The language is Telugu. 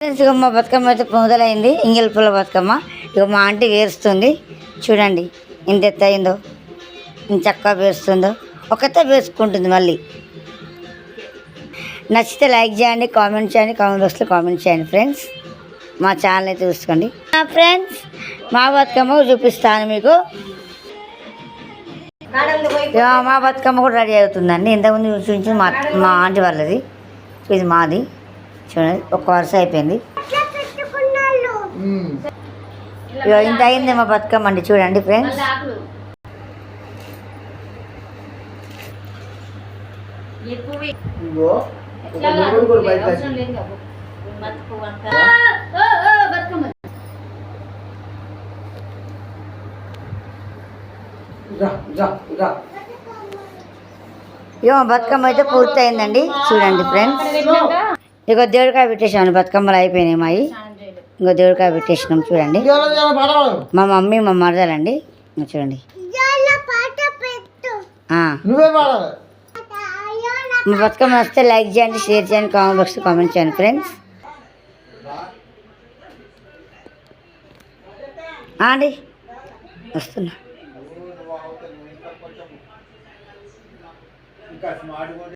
ఫ్రెండ్స్ ఇక మా బతుకమ్మ అయితే మొదలైంది. ఇంగిల్ పుల్ల బతుకమ్మ. ఇక మా ఆంటీ వేరుస్తుంది. చూడండి ఇంత ఎత్త అయిందో ఇంత చక్కగా వేరుస్తుందో. ఒకతే వేసుకుంటుంది మళ్ళీ. నచ్చితే లైక్ చేయండి కామెంట్ చేయండి కామెంట్ బాక్స్లో కామెంట్ చేయండి ఫ్రెండ్స్. మా ఛానల్ అయితే చూసుకోండి. ఫ్రెండ్స్ మా బతుకమ్మ చూపిస్తాను మీకు. మా బతుకమ్మ కూడా రెడీ అవుతుందండి. ఇంతకుముందు చూపించింది మా మా ఆంటీ వాళ్ళది. ఇది మాది. చూడండి ఒక వరుస అయిపోయింది. ఇక ఇంత అయింది మా బతుకమ్మ అండి చూడండి ఫ్రెండ్స్. మా బతుకమ్మ. అయితే పూర్తి అయిందండి చూడండి ఫ్రెండ్స్. ఇక దేవుడికాయ పెట్టేసాను బతుకమ్మలు అయిపోయినాయి మావి ఇంకో దేవుడికాయ పెట్టేసినాం చూడండి. మా మమ్మీ మా మరదలండి. చూడండి. మా బతుకమ్మ వస్తే లైక్ చేయండి షేర్ చేయండి కామెంట్ బాక్స్ కామెంట్ చేయండి ఫ్రెండ్స్. అండి వస్తున్నా. ఇంకా స్మార్ట్